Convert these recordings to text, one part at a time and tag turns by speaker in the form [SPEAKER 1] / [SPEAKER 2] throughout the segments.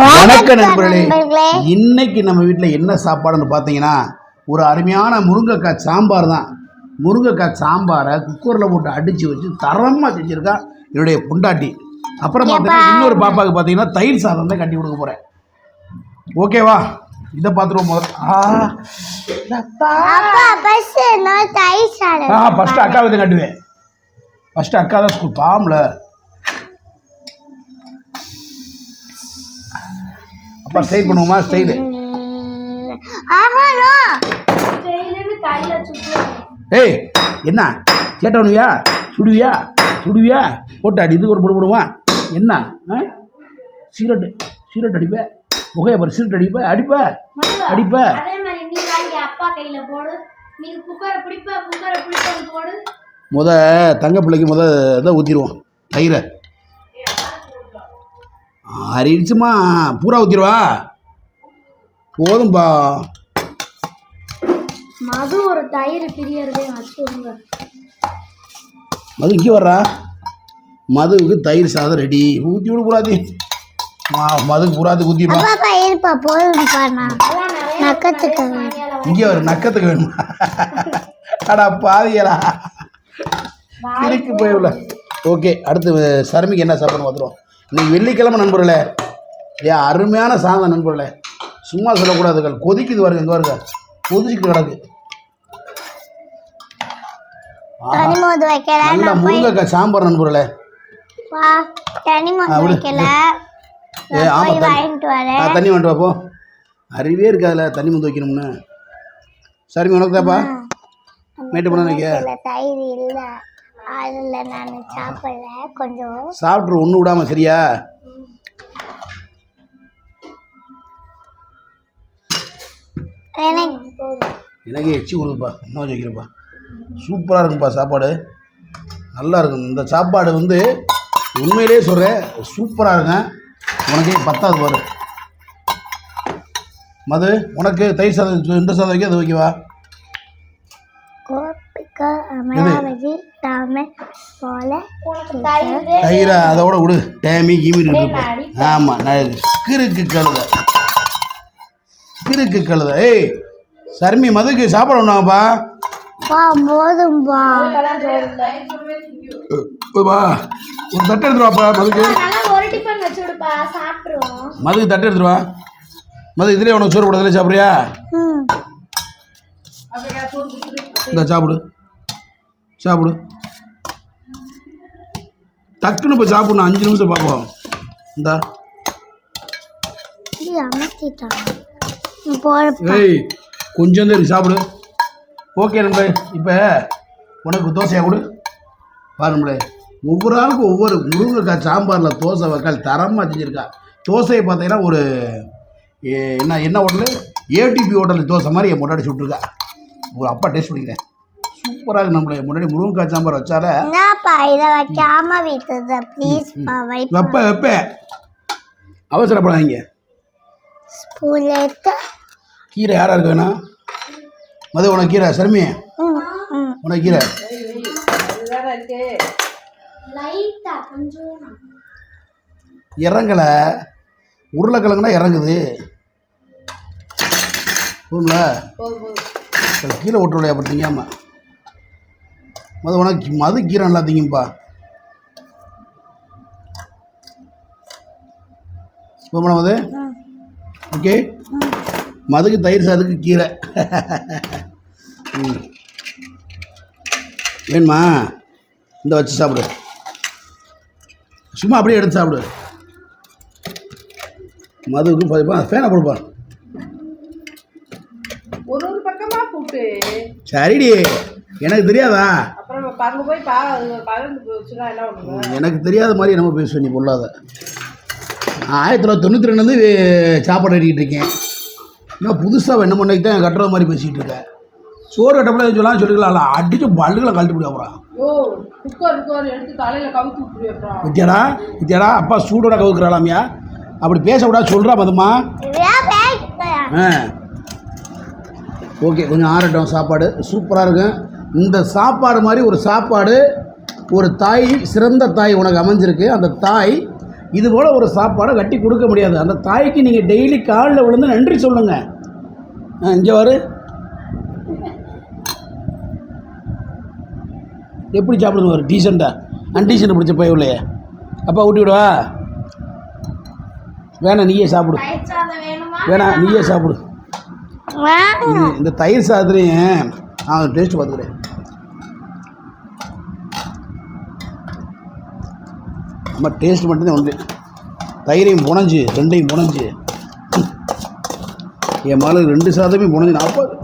[SPEAKER 1] வணக்கம் நண்பர்களே. இன்னைக்கு நம்ம வீட்டில் என்ன சாப்பாடுன்னு பார்த்தீங்கன்னா ஒரு அருமையான முருங்கைக்காய் சாம்பார் தான். முருங்கைக்காய் சாம்பாரை குக்கரில் போட்டு அடித்து வச்சு தரமாக செஞ்சுருக்கா என்னுடைய பொண்டாட்டி. அப்புறம் பார்த்தீங்கன்னா இன்னொரு பாப்பாவுக்கு பார்த்தீங்கன்னா தயிர் சாதம் தான் கட்டி கொடுக்க போகிறேன் ஓகேவா இதை பார்த்துருவோம் முதல்ல. ஆ ஃபஸ்ட்டு அக்காவை கட்டுவேன். ஃபஸ்ட்டு அக்கா தான் ஸ்கூல் பாம்ல அப்பா ஸ்டைல் பண்ணுவோமா? ஸ்டைலு ஏய் என்ன? கேட்டவனுவியா சுடுவியா? சுடுவியா? போட்டு அடி இதுக்கு ஒரு போடு போடுவான் என்ன? ஆ? சீரட்டு சீரட் அடிப்ப? புகையை பாரு சீரட் அடிப்ப? அடிப்ப? அடிப்ப? முத தங்க பிள்ளைக்கு முத இதை ஊற்றிடுவோம் தயிரை. அரிச்சுமா பூரா ஊற்றிடுவா போதும்பா.
[SPEAKER 2] மது ஒரு தயிர் பிரியறதே வச்சுருங்க
[SPEAKER 1] மது இங்கே வர்றா. மதுவுக்கு தயிர் சாதம் ரெடி ஊற்றி விடு பூராதி மதுக்கு பூராத்துக்கு ஊற்றிடுவா
[SPEAKER 3] அப்பா இருப்பா போதும்ப்பா நான் நக்கத்துக்கு
[SPEAKER 1] இங்கே ஒரு நக்கத்துக்கு வேணுமா? அடா பாவியலா இருக்கு போயிடல ஓகே அடுத்து சரமிக்கு என்ன சாப்பாடு பார்த்துருவோம். இன்னைக்கு வெள்ளிக்கிழமை நண்பர்களே. ஏன் அருமையான சாதம் நண்பர்களே. சும்மா சொல்லக்கூடாதுகள் கொதிக்குது வருங்க இங்கே வருங்க கொதிச்சுட்டு கிடக்கு. நல்ல முருங்கைக்காய் சாம்பார் நண்பர்களே. ஏ ஆமாம் தண்ணி வந்துட்டு வாப்போ அறிவே இருக்காதுல தண்ணி வந்து வைக்கணும்னு. சரிங்க உனக்கு தாப்பா மேட்டு பண்ண
[SPEAKER 3] அதுல நான் சாப்பிடல கொஞ்சம்.
[SPEAKER 1] சாப்பிட்ரு ஒன்று விடாம சரியா?
[SPEAKER 3] எனக்கு
[SPEAKER 1] எச்சி கொடுக்குப்பா இன்னும் வைக்கிறப்பா சூப்பராக இருக்குப்பா சாப்பாடு. நல்லா இருக்கும். இந்த சாப்பாடு வந்து உண்மையிலே சொல்கிறேன் சூப்பராக இருக்குங்க. உனக்கே பத்தாவது பாரு. மது உனக்கு தயிர் சாதம் இந்த சாதம் வைக்க அது வைக்கவா?
[SPEAKER 3] கோபிகா அமராவதி ராம போல
[SPEAKER 2] தயிர்.
[SPEAKER 1] அதோட விடு. டேமி கீமி நான் கிறுக்கு கழுத. கிறுக்கு கழுத. ஏய் சர்மி மதுக்கு சாப்பாடு ஒன்றாப்பா
[SPEAKER 3] பா போதும்பா
[SPEAKER 1] வா. ஒரு தட்டு எடுத்துட்டு வாப்பா மதுக்கு. மதுக்கு தட்டு எடுத்துட்டு வா. மது இதுலேயே உனக்கு சோறு போடுறதுல சாப்பிட்றியா?
[SPEAKER 3] ம்.
[SPEAKER 1] இந்த சாப்பிடு. சாப்பிடு. டக்குன்னு போய் சாப்பிடணும். அஞ்சு நிமிஷம் பார்ப்போம். இந்தா. ஏய் கொஞ்சம் இருக்கு சாப்பிடு. ஓகே நண்பே இப்போ உனக்கு தோசையா கொடு. பாருங்களே ஒவ்வொரு ஆளுக்கும் ஒவ்வொரு முருங்கைக்காய் சாம்பாரில் தோசை வக்கால் தரமாக செஞ்சுருக்கா. தோசையை பார்த்தீங்கன்னா ஒரு என்ன என்ன ஹோட்டலு? ஏடிபி ஹோட்டல் தோசை மாதிரி என் முன்னாடி சுட்டுருக்கா. ஒரு அப்பா டேஸ்ட் பண்ணிக்கிறேன். சூப்பராக நம்மளே முன்னாடி முருங்கைக்காய் சாம்பார் வச்சால
[SPEAKER 3] என்னப்பா இதை வைக்காம வைத்தது ப்ளீஸ் வைப்பா.
[SPEAKER 1] வெப்ப அவசரப்படாதீங்க.
[SPEAKER 3] ஸ்பூன்ல எடுத்து.
[SPEAKER 1] கீரை யாராக இருக்கு வேணா? மது உனக்கு கீரை சர்மி? உனக்கு கீரை.
[SPEAKER 2] லைட்டா கொஞ்சம்
[SPEAKER 1] இறங்கலை. உருளைக்கிழங்குனா இறங்குது. சரி, கீழே விட்டுருலையா அப்படி திங்காம மது உனக்கு மது கீரை நல்லா திங்கும்பா போமா மது? ஓகே? மதுக்கு தயிர் சாதத்துக்கு கீரை. ம். வேணுமா? இந்த வச்சு சாப்பிடு. சும்மா அப்படியே எடுத்து சாப்பிடு. மதுவுக்கு பதிப்பா ஃபேனை கொடுப்பா சரிடி. எனக்கு தெரியாதா? எனக்கு தெரியாத மாதிரி நம்ம பேசுவேன் நீ பொல்லாத. நான் ஆயிரத்தி தொள்ளாயிரத்தி தொண்ணூற்றி ரெண்டுலேருந்து சாப்பாடு அடிக்கிட்டு இருக்கேன். நான் புதுசாக என்ன பண்ணிட்டு தான் கட்டுற மாதிரி பேசிக்கிட்டு இருக்கேன் சோறு கட்டப்பட சொல்லலாம் சொல்லிக்கலாம் அடிச்சு பல்லுகளை கழட்டி விட அப்புறம். வித்தியாடா வித்தியாடா அப்பா சூடோட கவுக்குறாளாமியா? அப்படி பேசக்கூடாது சொல்கிறா
[SPEAKER 3] பேக்
[SPEAKER 1] ஆ. ஓகே கொஞ்சம் ஆறட்டும் சாப்பாடு. சூப்பராக இருக்கும். இந்த சாப்பாடு மாதிரி ஒரு சாப்பாடு ஒரு தாய் சிறந்த தாய் உனக்கு அமைஞ்சிருக்கு. அந்த தாய் இது போல் ஒரு சாப்பாடை கட்டி கொடுக்க முடியாது. அந்த தாய்க்கு நீங்கள் டெய்லி காலில் விழுந்து நன்றி சொல்லுங்கள் இங்கே வரு. எப்படி சாப்பிடுங்க ஒரு டீசெண்டாக அன்டீசெண்ட் பிடிச்ச பைய இல்லையே. அப்பா ஊட்டி விடுவா? வேணாம் நீயே சாப்பிடு.
[SPEAKER 2] வேணுமா?
[SPEAKER 1] நீயே சாப்பிடு. இந்த தயிர் சாதத்துலையும் நான் டேஸ்ட் பார்த்துக்கிறேன். நம்ம டேஸ்ட் மட்டும்தான் உண்டு. தயிரையும் புனைஞ்சு ரெண்டையும் புனைஞ்சு. என் மகளுக்கு ரெண்டு சாதமே புனைஞ்சு நாற்பது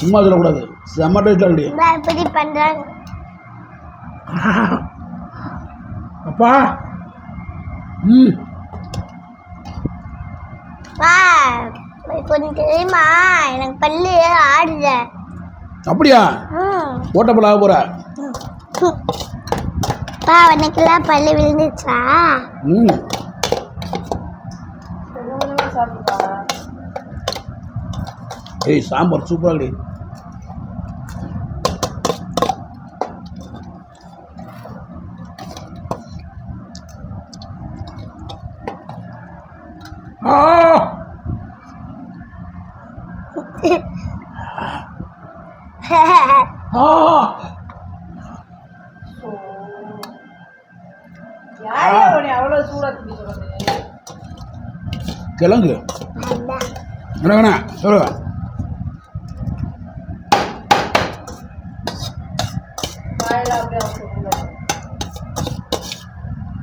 [SPEAKER 1] சும்மா சொல்லக்கூடாது. செம்ம டேஸ்ட்டாக
[SPEAKER 3] பண்றாங்க
[SPEAKER 1] அப்பா. ம்.
[SPEAKER 3] கொஞ்சம் தெரியுமா? எனக்கு பல்லு ஆடுத
[SPEAKER 1] அப்படியா? ஓட்டப்பட ஆக போகிறா
[SPEAKER 3] பா உனக்கெல்லாம் பல்லு விழுந்துச்சா
[SPEAKER 1] ம். ஏய் சாம்பார் சூப்பராக கிழங்கு. வேணா சொல்லு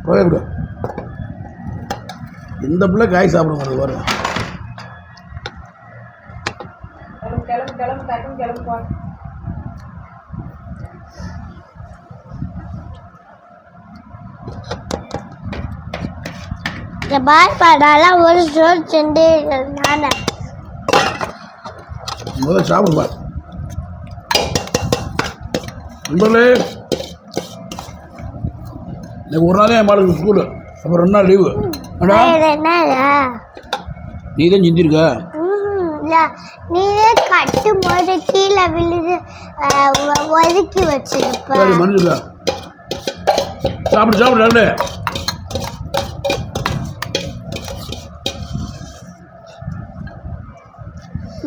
[SPEAKER 1] போய் விடு. இந்த பிள்ளை காய் சாப்பிட மாட்டேங்குது பாருங்க
[SPEAKER 4] கிளம்பு கிளம்பு கிளம்பு டக்குன்னு
[SPEAKER 3] இந்த பாடாலாம் ஒரு சென்று நானே.
[SPEAKER 1] முதல்ல சாப்பிடு பார் நண்பர்களே இன்னைக்கு ஒரு நாளே ஸ்கூலு அப்புறம் ரெண்டு நாள் லீவு நீ தான் செஞ்சிருக்க?
[SPEAKER 3] நீயே கட்டும் போது கீழே விழுது ஒதுக்கி வச்சிருப்ப.
[SPEAKER 1] சாப்பிடு சாப்பிடு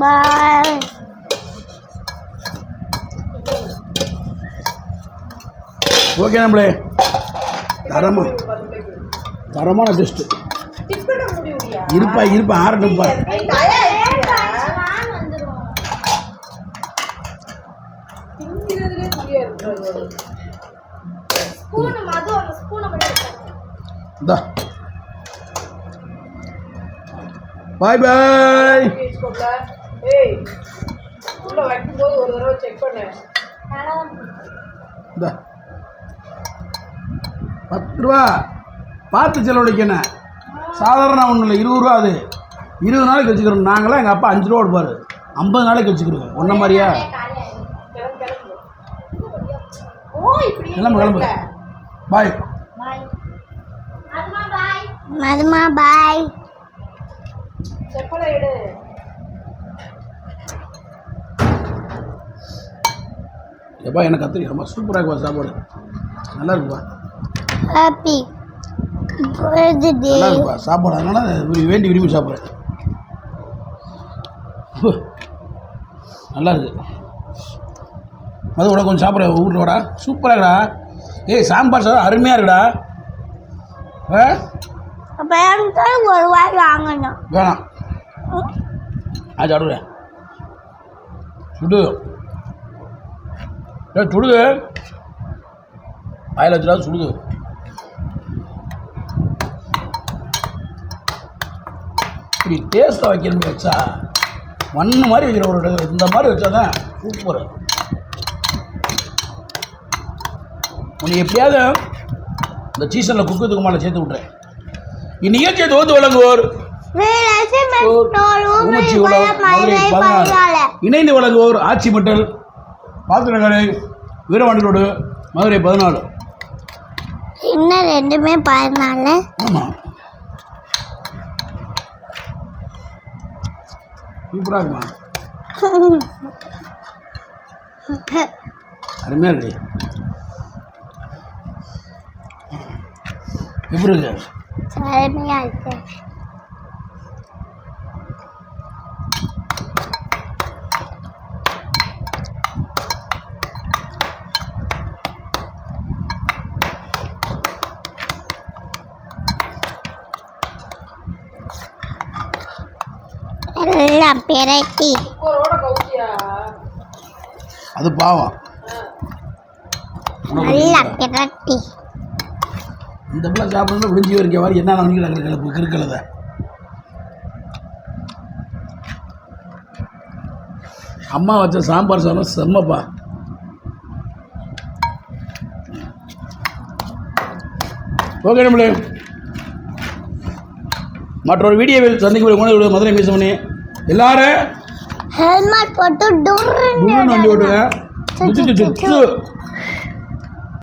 [SPEAKER 3] பாய்
[SPEAKER 1] ஓகே நம்மளே. தரமா. தரமான
[SPEAKER 4] டெஸ்ட்
[SPEAKER 1] இருப்பா இருப்பா ஆறட்டும் பாரு
[SPEAKER 2] பாய் பாய்
[SPEAKER 4] திங்கிறதுலே புரியா இருக்கிறது
[SPEAKER 2] ஸ்பூனு மது அந்த ஸ்பூனை மட்டும் எடுத்தாங்க
[SPEAKER 1] இந்தா பாய் பாய்
[SPEAKER 4] வச்சுக்கோங்களா ஏய் உள்ள வைக்கும்போது ஒரு தடவை செக் பண்ணு.
[SPEAKER 2] நல்லா
[SPEAKER 1] இந்தா. பத்து ரூபா. பார்த்து செலவழிக்கண்ணே. சாதாரண ஒன்றும் இல்லை இருபது ரூபா அது. இருபது நாளைக்கு வச்சுக்கிறோம் நாங்களாம் எங்கள் அப்பா அஞ்சு ரூபா கொடுப்பாரு. ஐம்பது நாளைக்கு வச்சுக்கிறோம் ஒன்றை மாதிரியா?
[SPEAKER 4] கிளம்பு கிளம்பு.
[SPEAKER 1] பாய்.
[SPEAKER 3] மதுமா பாய்.
[SPEAKER 4] செப்பலை எடு.
[SPEAKER 1] எப்பா எனக்கு கத்திரி ரொம்ப சூப்பராக இருக்குப்பா சாப்பாடு. நல்லா இருக்குப்பா.
[SPEAKER 3] ஹாப்பி
[SPEAKER 1] நல்லா இருக்குப்பா சாப்பாடு. அதனால வேண்டி விரும்பி சாப்பிட்றேன். நல்லா இருக்கு. அது உனக்கு கொஞ்சம் சாப்பிட்ற வீட்டில் வாடா. சூப்பராக இருக்குடா. ஏய் சாம்பார் சாதம் அருமையாக இருக்குடா. ஆ?
[SPEAKER 3] ஒரு வாய் வாங்கணும்.
[SPEAKER 1] வேணாம். ஆ சாப்பிடுவேன் சுடு ஏ சுடுது. வாயில் வச்சுடா சுடுது. இப்படி டேஸ்ட்டாக வைக்கணும்னு வச்சா மண்ணு மாதிரி வைக்கிற ஒரு இந்த மாதிரி வச்சா தான் சூப்பர் உன்னை எப்படியாவது இந்த சீசனில் குக்கத்துக்கு மேலே சேர்த்து விட்றேன் இந்நிகழ்ச்சியை தோந்து வழங்குவோர் இணைந்து வழங்குவோர் ஆட்சி மட்டல். பாத்திரக்கடை வீரவாண்டி ரோடு மதுரை பதினாலு.
[SPEAKER 3] இன்னும் ரெண்டுமே பதினாலு.
[SPEAKER 1] ஆமாம் சூப்பராக இருக்குமா? அருமையாக இருக்கு. எப்படி இருக்கு?
[SPEAKER 3] அருமையா இருக்கு. எல்லாம் பிரட்டி.
[SPEAKER 1] அது பாவம்.
[SPEAKER 3] நல்லா பிரட்டி.
[SPEAKER 1] இந்த பிள்ளை சாப்பிட்றது விடிஞ்சி வரைக்கும் வரை என்ன நினைக்கிறாங்க கிளப்பு கிறுக்கலத அம்மா வச்ச சாம்பார் சாதம் செம்மப்பா. ஓகே நம்மளே. மற்றொரு வீடியோவில் சந்திக்கும் மதுரை மீசமணி எல்லாரும்
[SPEAKER 3] ஹெல்மெட் போட்டு
[SPEAKER 1] துருன்னு வண்டி ஓட்டுங்க